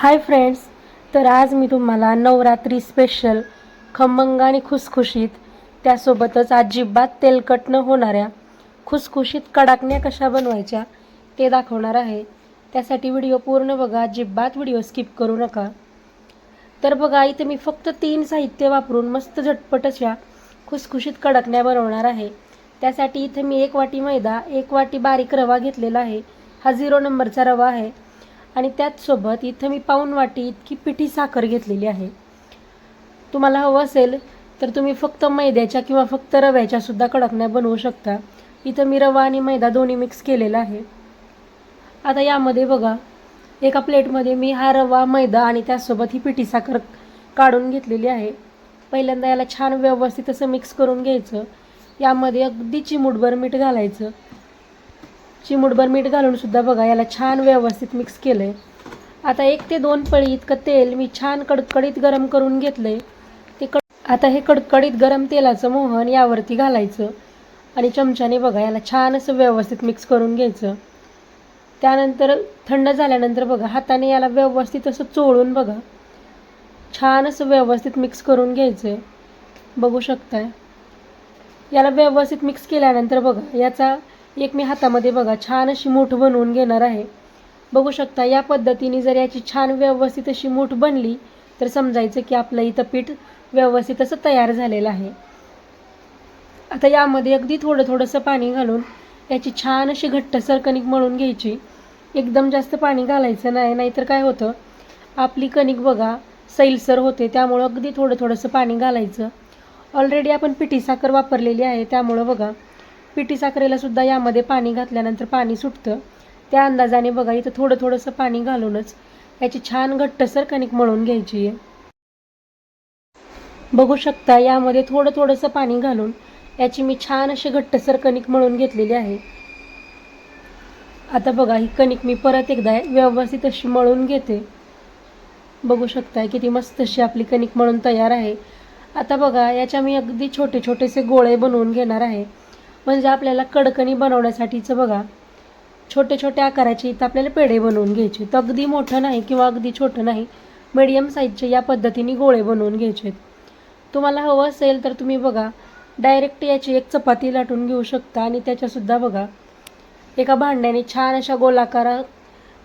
Hi friends तर आज मी तुम्हाला नवरात्री स्पेशल खमंग आणि खुसखुशीत त्यासोबतच अजिबात तेलकट न होणाऱ्या खुसखुशीत कडाकण्या कशा बनवायच्या ते दाखवणार आहे. त्यासाठी व्हिडिओ पूर्ण बघा अजिबात व्हिडिओ स्किप करू नका. तर बघा इथे मी फक्त तीन साहित्य वापरून मस्त झटपट अशा खुसखुशीत कडकण्या बनवणार आहे. त्यासाठी इथे मी एक वाटी मैदा एक वाटी बारीक रवा घेतलेला आहे. हा झिरो नंबरचा रवा आहे. आणि त्याचसोबत इथं मी पाऊण वाटी इतकी पिठी साखर घेतलेली आहे. तुम्हाला हवं असेल तर तुम्ही फक्त मैद्याच्या किंवा फक्त रव्याच्या सुद्धा कडकण्या बनवू शकता. इथं मी रवा आणि मैदा दोन्ही मिक्स केलेला आहे. आता यामध्ये बघा एका प्लेटमध्ये मी हा रवा मैदा आणि त्यासोबत ही पिठी साखर काढून घेतलेली आहे. पहिल्यांदा याला छान व्यवस्थित असं मिक्स करून घ्यायचं. यामध्ये अगदी चिमूटभर मीठ घालायचं. चिमूटभर मीठ घालून सुद्धा बघा याला छान व्यवस्थित मिक्स केलं आहे आता एक ते दोन पळी इतकं तेल मी छान कडकडीत गरम करून घेतलं आहे ते कड आता हे कडकडीत गरम तेलाचं मोहन यावरती घालायचं. आणि चमच्याने बघा याला छान असं व्यवस्थित मिक्स करून घ्यायचं. त्यानंतर थंड झाल्यानंतर बघा हाताने याला व्यवस्थित असं चोळून बघा. छान असं व्यवस्थित मिक्स करून घ्यायचं. आहे बघू शकताय? याला व्यवस्थित मिक्स केल्यानंतर बघा याचा एक मी हातामध्ये बघा छान अशी मूठ बनवून घेणार आहे. बघू शकता या पद्धतीने जर याची छान व्यवस्थित अशी मूठ बनली तर समजायचं की आपलं इथं पीठ व्यवस्थित असं तयार झालेलं आहे. आता यामध्ये अगदी थोडं थोडंसं पाणी घालून याची छान अशी घट्टसर कणिक मळून घ्यायची. एकदम जास्त पाणी घालायचं नाही नाहीतर काय होतं आपली कणिक बघा सैलसर होते त्यामुळं अगदी थोडं थोडंसं पाणी घालायचं. ऑलरेडी आपण पिठी साखर वापरलेली आहे त्यामुळं बघा पिठी साखरेला सुद्धा यामध्ये पाणी घातल्यानंतर पाणी सुटतं. त्या अंदाजाने बघा इथं थोडं थोडंसं पाणी घालूनच याची छान घट्टसर कणिक मळून घ्यायची आहे. बघू शकता यामध्ये थोडं थोडंसं पाणी घालून याची मी छान अशी घट्टसर कणिक मळून घेतलेली आहे. आता बघा ही कणिक मी परत एकदा व्यवस्थित अशी मळून घेते. बघू शकताय किती मस्त अशी आपली कणिक मळून तयार आहे. आता बघा याच्या मी अगदी छोटे छोटेसे गोळे बनवून घेणार आहे. म्हणजे आपल्याला कडकणी बनवण्यासाठीचं बघा. छोटे छोटे आकाराचे इथं आपल्याला पेढे बनवून घ्यायचे तर अगदी मोठं नाही किंवा अगदी छोटं नाही मीडियम साईजचे या पद्धतीने गोळे बनवून घ्यायचे तुम्हाला हवं असेल तर तुम्ही बघा डायरेक्ट याची एक चपाती लाटून घेऊ शकता आणि त्याच्यासुद्धा बघा. एका भांड्याने छान अशा गोलाकार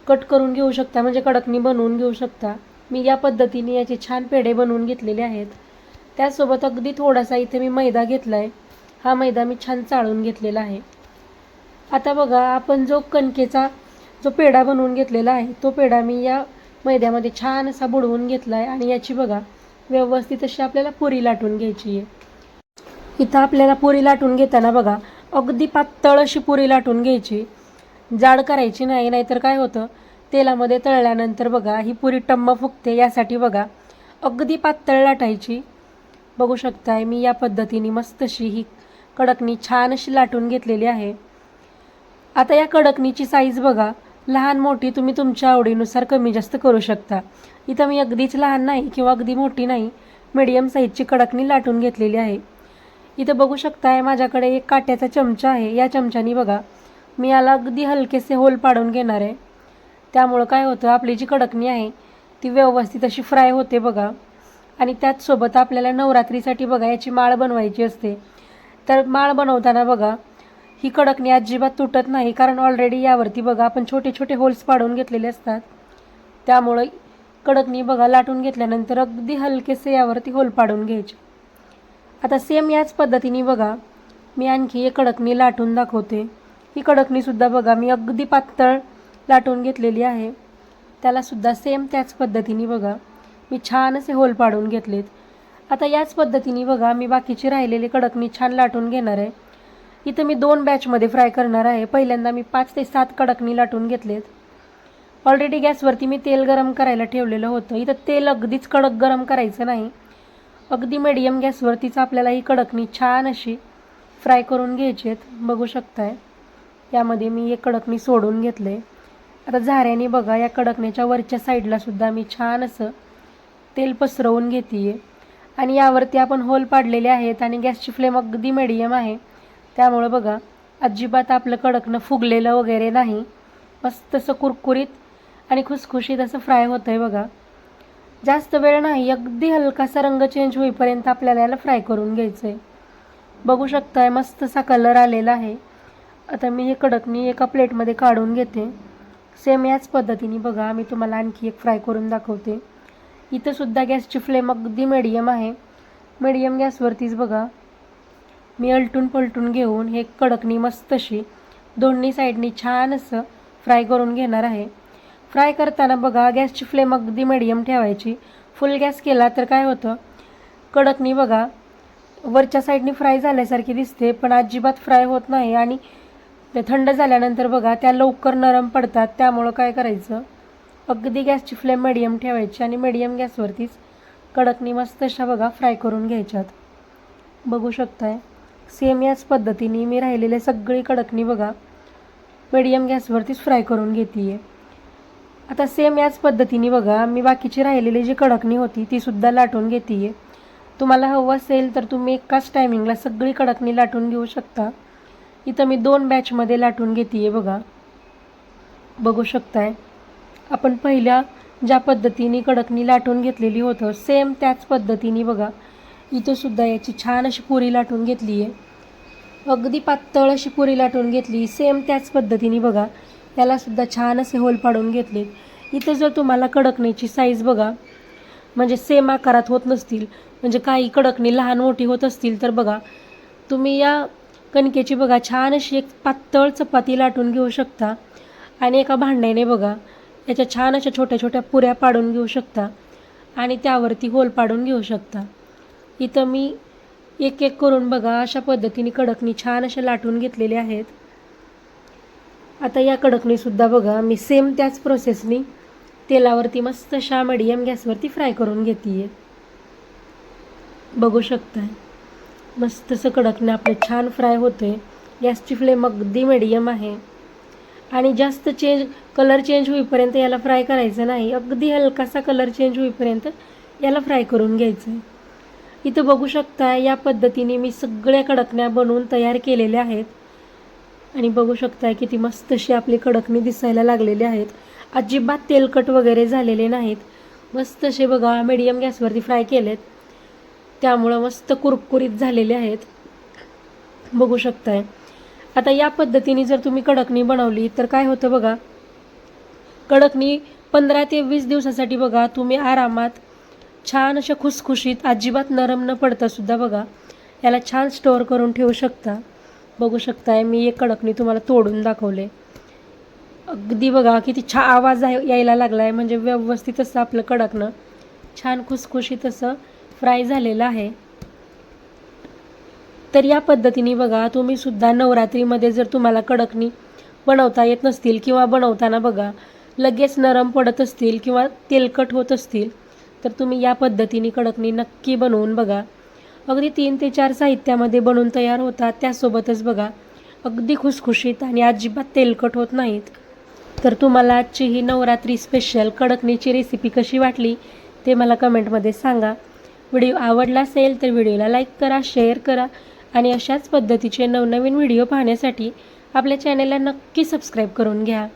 कट करून घेऊ शकता म्हणजे कडकणी बनवून घेऊ शकता. मी या पद्धतीने याचे छान पेढे बनवून घेतलेले आहेत. त्याचसोबत अगदी थोडासा इथे मी मैदा घेतला आहे हा मैदा मी छान चाळून घेतलेला आहे. आता बघा आपण जो कणकेचा जो पेढा बनवून घेतलेला आहे तो पेढा मी या मैद्यामध्ये छान असा बुडवून घेतला आहे आणि याची बघा व्यवस्थित अशी आपल्याला पुरी लाटून घ्यायची आहे. इथं आपल्याला पुरी लाटून घेताना बघा अगदी पातळ अशी पुरी लाटून घ्यायची. जाड करायची नाही नाहीतर काय होतं तेलामध्ये तळल्यानंतर बघा ही पुरी टम्म फुगते यासाठी बघा अगदी पातळ लाटायची. बघू शकताय मी या पद्धतीने मस्त अशी ही कडकणी छान अशी लाटून घेतलेली आहे. आता या कडकणीची साईज बघा. लहान मोठी तुम्ही तुमच्या आवडीनुसार कमी जास्त करू शकता. इथं मी अगदीच लहान नाही किंवा अगदी मोठी नाही मीडियम साईजची कडकणी लाटून घेतलेली आहे. इथं बघू शकताय माझ्याकडे एक काट्याचा चमचा आहे. या चमच्यानी बघा मी याला अगदी हलकेसे होल पाडून घेणार आहे. त्यामुळं काय होतं आपली जी कडकणी आहे ती व्यवस्थित अशी फ्राय होते बघा. आणि त्याचसोबत आपल्याला नवरात्रीसाठी बघा याची माळ बनवायची असते. तर माळ बनवताना बघा ही कडकणी अजिबात तुटत नाही कारण ऑलरेडी यावरती बघा आपण छोटे छोटे होल्स पाडून घेतलेले असतात. त्यामुळे कडकणी बघा लाटून घेतल्यानंतर अगदी हलकेसे यावरती होल पाडून घ्यायचे. आता सेम याच पद्धतीने बघा मी आणखी एक कडकणी लाटून दाखवते. ही कडकणीसुद्धा बघा मी अगदी पातळ लाटून घेतलेली आहे. त्यालासुद्धा सेम त्याच पद्धतीने बघा मी छान असे होल पाडून घेतलेत. आता याच पद्धतीने बघा मी बाकीची राहिलेली कडकणी छान लाटून घेणार आहे. इथं मी दोन बॅचमध्ये फ्राय करणार आहे. पहिल्यांदा मी पाच ते सात कडकणी लाटून घेतलेत. ऑलरेडी गॅसवरती मी तेल गरम करायला ठेवलेलं होतं. इथं तेल अगदीच कडक गरम करायचं नाही. अगदी मिडियम गॅसवरतीच आपल्याला ही कडकणी छान अशी फ्राय करून घ्यायची आहेत. बघू शकताय. यामध्ये मी एक कडकणी सोडून घेतले आता झाऱ्याने बघा या कडकण्याच्या वरच्या साईडला सुद्धा मी छान असं तेल पसरवून घेते आहे आणि यावरती आपण होल पाडलेले आहेत आणि गॅसची फ्लेम अगदी मिडियम आहे. त्यामुळं बघा अजिबात आपलं कडकनं फुगलेलं वगैरे नाही. मस्त असं कुरकुरीत आणि खुसखुशीत असं फ्राय होतं आहे बघा. जास्त वेळ नाही अगदी हलकासा रंग चेंज होईपर्यंत आपल्याला याला फ्राय करून घ्यायचं आहे बघू शकताय मस्तसा कलर आलेला आहे. आता मी हे कडकनी एका प्लेटमध्ये काढून घेते. सेम याच पद्धतीने बघा मी तुम्हाला आणखी एक फ्राय करून दाखवते. इथंसुद्धा गॅसची फ्लेम अगदी मिडियम आहे. मिडियम गॅसवरतीच बघा. मी अलटून पलटून घेऊन हे कडकनी मस्त अशी दोन्ही साईडनी छान असं फ्राय करून घेणार आहे. फ्राय करताना बघा गॅसची फ्लेम अगदी मिडियम ठेवायची. फुल गॅस केला तर काय होतं? कडकनी बघा. वरच्या साईडनी फ्राय झाल्यासारखी दिसते पण अजिबात फ्राय होत नाही आणि थंड झाल्यानंतर बघा त्या लवकर नरम पडतात. त्यामुळं काय करायचं? अगदी गॅसची फ्लेम मिडियम ठेवायची आणि मिडियम गॅसवरतीच कडकनी मस्त अशा बघा फ्राय करून घ्यायच्यात. बघू शकताय? सेम याच पद्धतीने मी राहिलेले सगळी कडकनी बघा मिडियम गॅसवरतीच फ्राय करून घेते आहे आता सेम याच पद्धतीने बघा मी बाकीची राहिलेली जी कडकणी होती ती सुद्धा लाटून घेते आहे तुम्हाला हवं असेल तर तुम्ही एकाच टायमिंगला सगळी कडकणी लाटून घेऊ शकता. इथं मी दोन बॅचमध्ये लाटून घेते आहे बघा. बघू शकताय? आपण पहिल्या ज्या पद्धतीने कडकनी लाटून घेतलेली होतं सेम त्याच पद्धतीने बघा. इथंसुद्धा याची छान अशी पुरी लाटून घेतली आहे. अगदी पातळ अशी पुरी लाटून घेतली सेम त्याच पद्धतीने बघा. यालासुद्धा छान असे होल पाडून घेतलेत इथं जर तुम्हाला कडकणीची साईज बघा म्हणजे सेम आकारात होत नसतील म्हणजे काही कडकणी लहान मोठी होत असतील तर बघा तुम्ही या कणकेची बघा छान अशी एक पातळ चपाती लाटून घेऊ शकता. आणि एका भांड्याने बघा याच्या छान अशा छोट्या छोट्या पुऱ्या पाडून घेऊ शकता. आणि त्यावरती होल पाडून घेऊ शकता. इथं मी एक एक करून बघा अशा पद्धतीने कडकणी छान अशा लाटून घेतलेले आहेत. आता या कडकणीसुद्धा बघा मी सेम त्याच प्रोसेसनी तेलावरती मस्त अशा मिडियम गॅसवरती फ्राय करून घेते आहे बघू शकताय. मस्त असं कडकणे आपलं छान फ्राय होतं आहे गॅसची फ्लेम अगदी मिडियम आहे. आणि जास्त चेंज कलर चेंज होईपर्यंत याला फ्राय करायचं नाही. अगदी हलकासा कलर चेंज होईपर्यंत याला फ्राय करून घ्यायचं. आहे इथं बघू शकता या पद्धतीने मी सगळ्या कडकण्या बनवून तयार केलेल्या आहेत. आणि बघू शकताय किती मस्त अशी आपली कडकणी दिसायला लागलेली आहेत. अजिबात तेलकट वगैरे झालेले नाहीत. मस्त असे बघा मीडियम गॅसवरती फ्राय केलेत. त्यामुळं मस्त कुरकुरीत झालेले आहेत. बघू शकताय. आता या पद्धतीने जर तुम्ही कडकणी बनवली तर काय होतं बघा? कडकणी पंधरा ते वीस दिवसासाठी बघा तुम्ही आरामात छान अशा खुसखुशीत अजिबात नरम न पडता सुद्धा बघा याला छान स्टोअर करून ठेवू शकता. बघू शकताय मी एक कडकणी तुम्हाला तोडून दाखवले. अगदी बघा किती छा आवाज आहे- यायला लागला आहे म्हणजे व्यवस्थित असं आपलं कडकणं छान खुसखुशीत असं फ्राय झालेलं आहे. तर या पद्धतीने बघा तुम्ही सुद्धा नवरात्रीमध्ये जर तुम्हाला कडकणी बनवता येत नसतील किंवा बनवताना बघा लगेच नरम पडत असतील किंवा तेलकट होत असतील तर तुम्ही या पद्धतीने कडकणी नक्की बनवून बघा. अगदी तीन ते चार साहित्यामध्ये बनवून तयार होतात त्यासोबतच बघा अगदी खुसखुशीत आणि अजिबात तेलकट होत नाहीत. तर तुम्हाला आजची ही नवरात्री स्पेशल कडकणीची रेसिपी कशी वाटली ते मला कमेंटमध्ये सांगा. व्हिडिओ आवडला असेल तर व्हिडिओला लाईक करा शेअर करा आणि अशाच पद्धतीचे नवनवीन व्हिडिओ पाहण्यासाठी आपल्या चॅनलला नक्की सबस्क्राईब करून घ्या.